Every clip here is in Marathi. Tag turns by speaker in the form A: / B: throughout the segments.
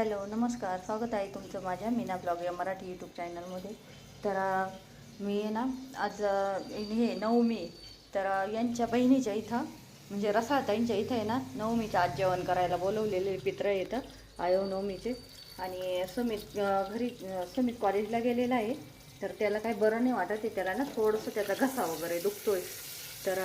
A: हॅलो नमस्कार. स्वागत आहे तुमचं माझ्या मीना ब्लॉग या मराठी यूट्यूब चॅनलमध्ये तर मी आहे ना आज हे नवमी. तर यांच्या बहिणीच्या इथं म्हणजे रसाताईंच्या इथं आहे ना नवमीचं आज जेवण करायला बोलवलेले पित्र येतं आयो नवमीचे. आणि सुमित घरी सुमित कॉलेजला गेलेला आहे. तर त्याला काही बरं नाही वाटत आहे त्याला ना थोडंसं त्याचा घसा वगैरे दुखतो आहे तर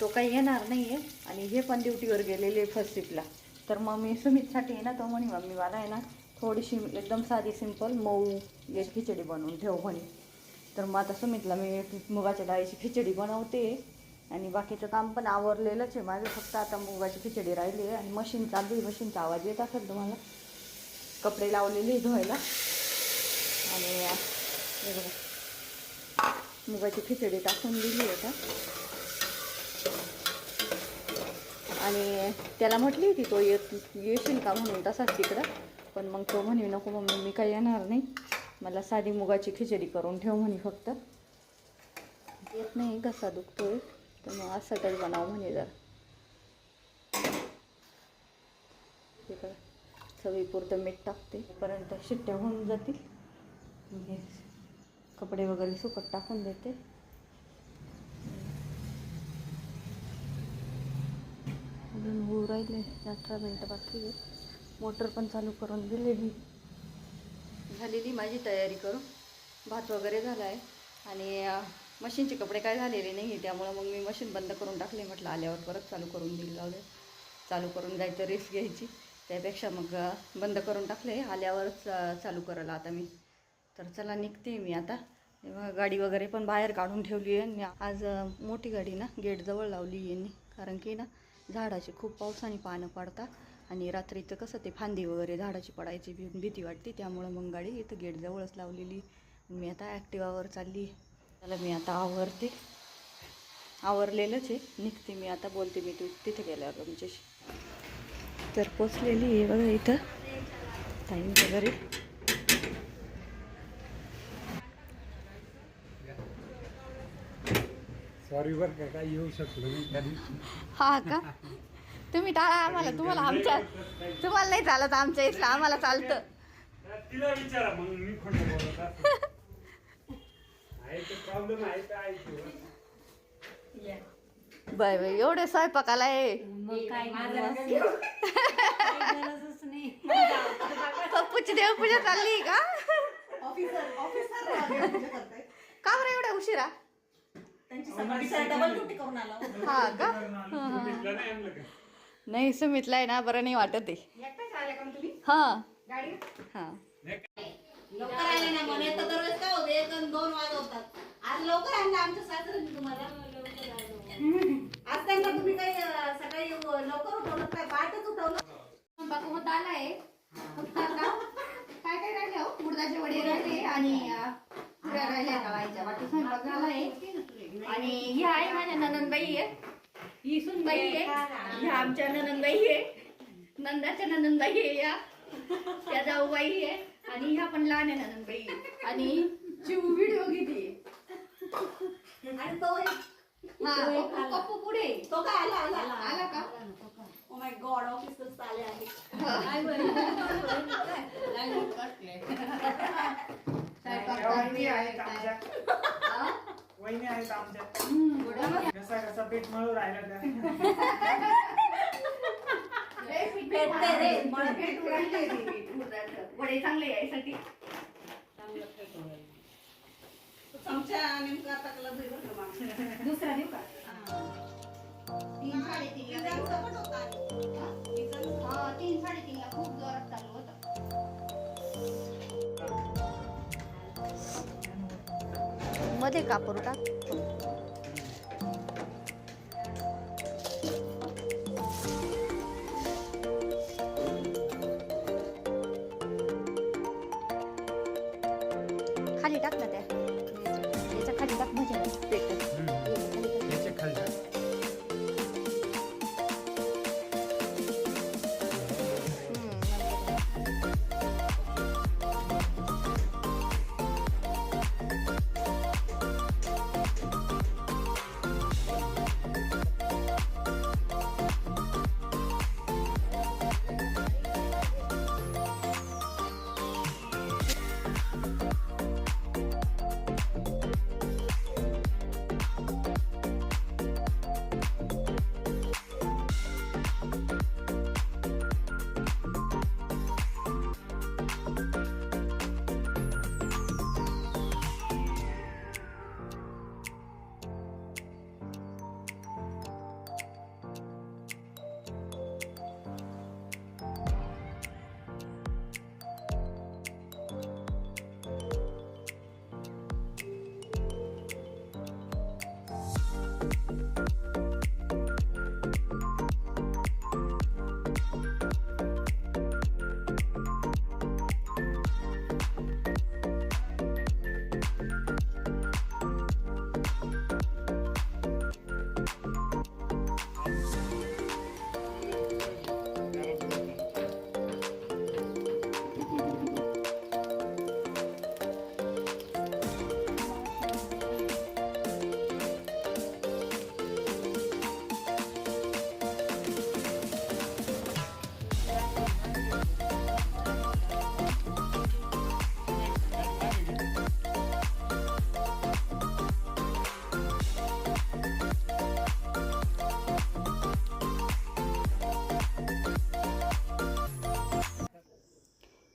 A: तो काही येणार नाही आहे आणि हे पण ड्युटीवर गेलेले फर्स्ट शिफ्टला तर मग मी सुमितसाठी आहे ना तो म्हणे मम्मी मला आहे ना थोडीशी एकदम साधी सिंपल मऊ याची खिचडी बनवून ठेव म्हणे. तर मग आता सुमितला मी मुगाच्या डाळीची खिचडी बनवते आणि बाकीचं काम पण आवरलेलंच आहे माझं. फक्त आता मुगाची खिचडी राहिली आहे आणि मशीन चालू आहे मशीनचा आवाज येत असेल तुम्हाला. कपडे लावलेले धुवायला. आणि मुगाची खिचडी टाकून दिली आहे का आणि त्याला म्हटली होती तो येत येशील का म्हणून तसाच तिकडं? पण मग तो म्हणे नको मम्मी मी काही येणार नाही. मला साधी मुगाची खिचडी करून ठेव म्हणे फक्त. येत नाही घसा दुखतोय तर मग असं काही बनाव म्हणे जर. तिकडं चवीपुरतं मीठ टाकते. पर्यंत शिट्ट्या होऊन जातील. कपडे वगैरे सुकट टाकून देते. अजून होऊ राहिले अठरा मिनटं बाकी आहे मोटर पण चालू करून दिलेली. झालेली माझी तयारी करून. भात वगैरे झाला आहे आणि मशीनचे कपडे काय झालेले नाही त्यामुळं मग मी मशीन बंद करून टाकले. म्हटलं आल्यावर परत चालू करून दिली. लावले चालू करून जायचं रिस्क घ्यायची. त्यापेक्षा मग बंद करून टाकले. आल्यावरच चालू करायला आता मी. तर चला निघते मी आता. गाडी वगैरे पण बाहेर काढून ठेवली आहे. आणि आज मोठी गाडी ना. गेटजवळ लावली यांनी. कारण की ना झाडाची खूप पावसाने पानं पडतात आणि रात्रीचं कसं ते फांदी वगैरे झाडाची पडायची भी भीती वाटते त्यामुळं मग गाडी इथं गेटजवळच लावलेली. मी आता ॲक्टिवावर चालली त्याला मी आता आवरते. आवरलेलंच आहे. निघते मी आता बोलते मी तू तिथे गेल्यावर तुमच्याशी. तर पोचलेली आहे बघा इथं. टाईम वगैरे.
B: सॉरी बरं का येऊ शकलो
A: हा का? तुम्ही टाळा आम्हाला तुम्हाला आमच्या तुम्हाला नाही चालत आमच्या इथलं आम्हाला चालतं.
B: तिला विचारा मग मी खोटं बोलत असेल. आहे तर प्रॉब्लेम आहे तर ऐकू
A: बाय बाय एवढे स्वयंपाकाला आहे. पप्पूची देवपूजा चालली का? का बरं एवढ्या उशिरा? हा का?
B: नाही
A: सुमितला आहे ना बरं नाही वाटत आहे हा. हा.
C: लवकर आले ना म्हणे तर दरवेळेस. काय होते? एक आणि दोन वाजवतात. आज लवकर आणलं आमच्या सासऱ्यांनी तुम्हाला आज त्यांना तुम्ही काही अं, सकाळी लवकर उठवलं काय पाठच उठवलं
D: स्वयंपाक होत आलाय फक्त आता काय काय राहिले हो उडदाचे वडे राहिले आणि अं, पुऱ्या राहिल्या तळायच्या बाकी स्वयंपाक झालाय आणि ही आहे माझ्या ननंदबाई आहे ही आहे. ह्या आमच्या ननंदबाई आहे. नंदाच्या ननंदबाई आहे या. त्या जाऊबाई आहे. आणि ह्या पण लहान आहे आहे. आणि चिव व्हिडिओ घेते.
C: आणि तो
D: हा पप्पू पप्पू पुढे. आहे.
C: तो काय आला? आला.
D: आला का?
C: ओ माय गॉड ऑफिसच आले आहे.
D: स्वयंपाक करते.
B: वहिनी आहेत आमच्या.
D: हम्म.
B: कसा कसा पीठ मळू राहिला त्या.
D: चांगले यायसाठी
C: चमचा नेमका टाकला जाईल बरं का मागं.
D: दुसरा देऊ का? तीन साडेतीन
C: होता.
A: मध्ये कापूर टाक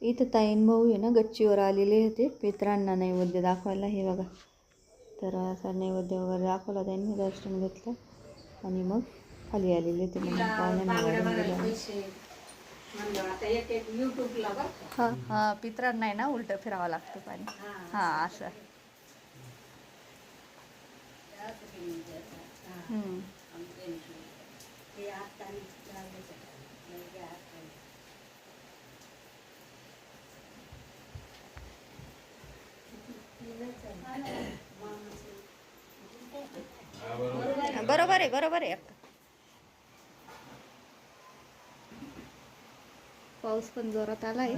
A: इथं ताईन भाऊ आहे ना गच्चीवर आलेले होते. पित्रांना नैवेद्य दाखवायला हे बघा. तर असा नैवेद्य वगैरे दाखवला त्यांनी दर्शन घेतलं. आणि मग खाली आलेले होते मग
C: बघ
A: हा हा पित्रांना आहे ना उलटं फिरावं लागतं पाणी. हा. असं हम्म.
C: ते आता लावले
A: बरोबर आहे बरोबर आहे अक्का पाऊस पण जोरात आलाय.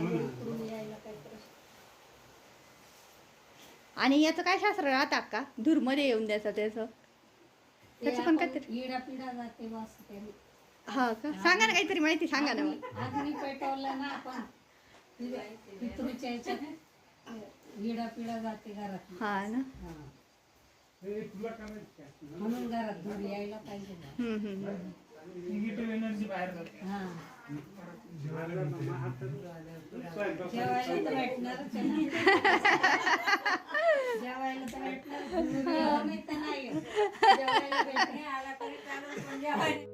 A: आणि याचं काय शास्त्र राहतात का धूरमध्ये येऊन द्यायचं त्याचं. त्याचं पण काहीतरी
C: जाते त्याने
A: हा का? सांगा ना काहीतरी माहिती सांगा ना
C: पेटवलं ना आपण पितृच्या जाते घरात.
A: हा ना.
B: हे?
C: म्हणून घरात धूर यायला पाहिजे ना.
A: हम्म, हम्म, हम्म.
B: निगेटिव्ह एनर्जी बाहेर जाते
C: हा
B: स्वयंपाक
C: जेवायला तर भेटणारच आहे ना. जेवायला तर भेटणार धूर यावं नाही तर नाही येत. जेवायला भेटणे आला तरी चालेल, पण जेवायला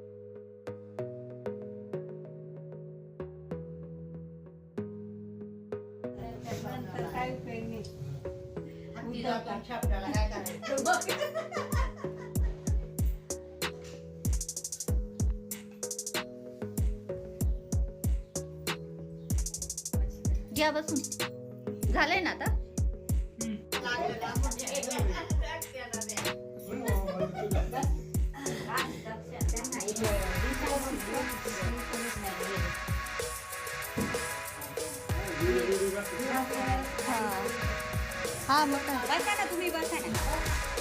C: त्याच्यानंतर काय उपयोग नाही.
A: घ्या बसून. झालंय ना आता? हा. हा मग काय
D: बसा ना तुम्ही बसा ना.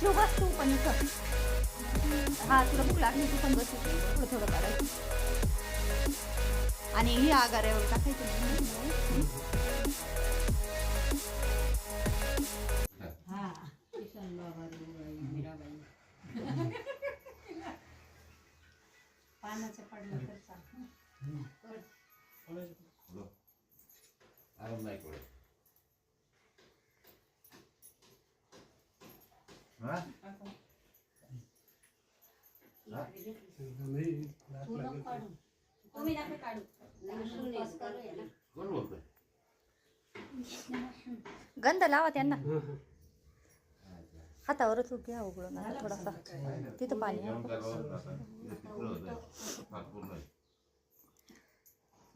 A: ठेव तू पण इथं हा तुला भूक लागली तू पण थोडं थोडं काढायचं आणि ही आगाऱ्यावर टाकायचं
C: पानाचं पडलं तर चालतं.
E: आराम नाही पडत हा?
C: तू नको काढू. तुम्ही नका काढू. लसूण पास करूया ना.
E: कोण बोलतोय?
A: गंध लावा त्यांना. हातावरच घ्या उघडून आता थोडासा. तिथं पाणी आहे.
E: जेवण करावं आता. हे तिकडं होतंय. भात पूर्ण आहे.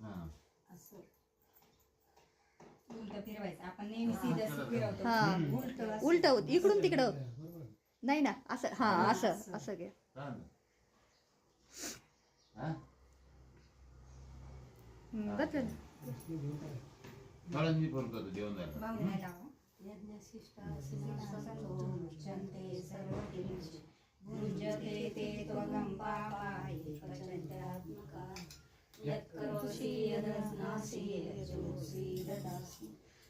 E: हा.
C: असं. उलटं फिरवायचं. आपण नेहमी सीधं असं फिरवतो.
A: हा
C: उलटं
A: होत इकडून तिकडं. नाही ना असं हा असं असं.
E: हा? करतो जेवण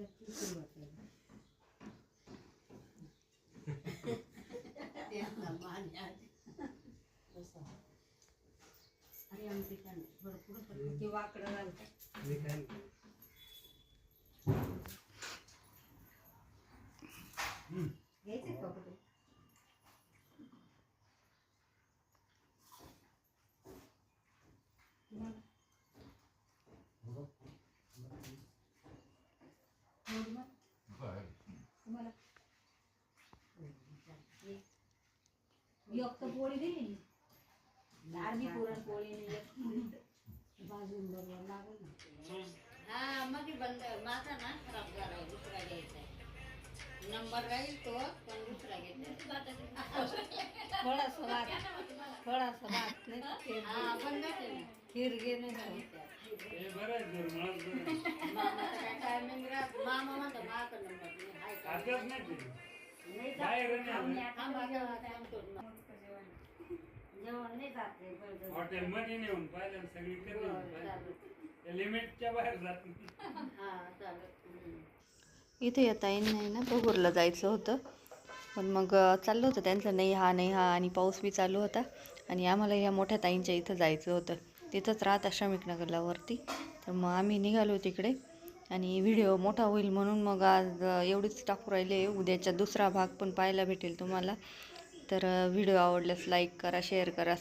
C: भरपूर वाकडं घालतात
B: हे काय नाही.
C: घ्यायचे का कुठे तुम्हाला एक तर पोळी दिली अर्धी पुरण पोळी आणि एक भाजून बरोबर लागेल ना
D: हा मग बंद माझा ना खराब झाला दुसऱ्या नंबर राहील तो पण दुसरा घेतला
C: थोडासा भात थोडासा भात नाही का खीर
D: हा पण भेटेल ना.
C: खीर घे नाही का?
B: हे बरं आहे जर मला बरं आहे.
D: मामाचा काय। टायमिंग राहत मामा म्हणतो माझा नंबर नाही
B: खात्यात नाही नाही
C: बळजबरी.
B: हॉटेलमध्ये नेऊन पाहिलं सगळी
D: चालेल.
B: लिमिटच्या बाहेर जात नाही.
D: हा चालेल. हम्म.
A: इथे या ताईंना आहे ना बघूरला जायचं होतं. पण मग अ, चाललं होतं त्यांचं नाही हा नाही हा आणि पाऊस बी चालू होता. आणि आम्हाला या मोठ्या ताईंच्या इथं जायचं होतं. तिथंच राहत श्रमिक नगरला वरती. तर मग आम्ही निघालो तिकडे. आणि व्हिडिओ मोठा होईल म्हणून मग आज अ, एवढीच टाकू राहिले. उद्याचा दुसरा भाग पण पाहायला भेटेल तुम्हाला. तर व्हिडिओ आवडल्यास लाईक करा शेअर करा.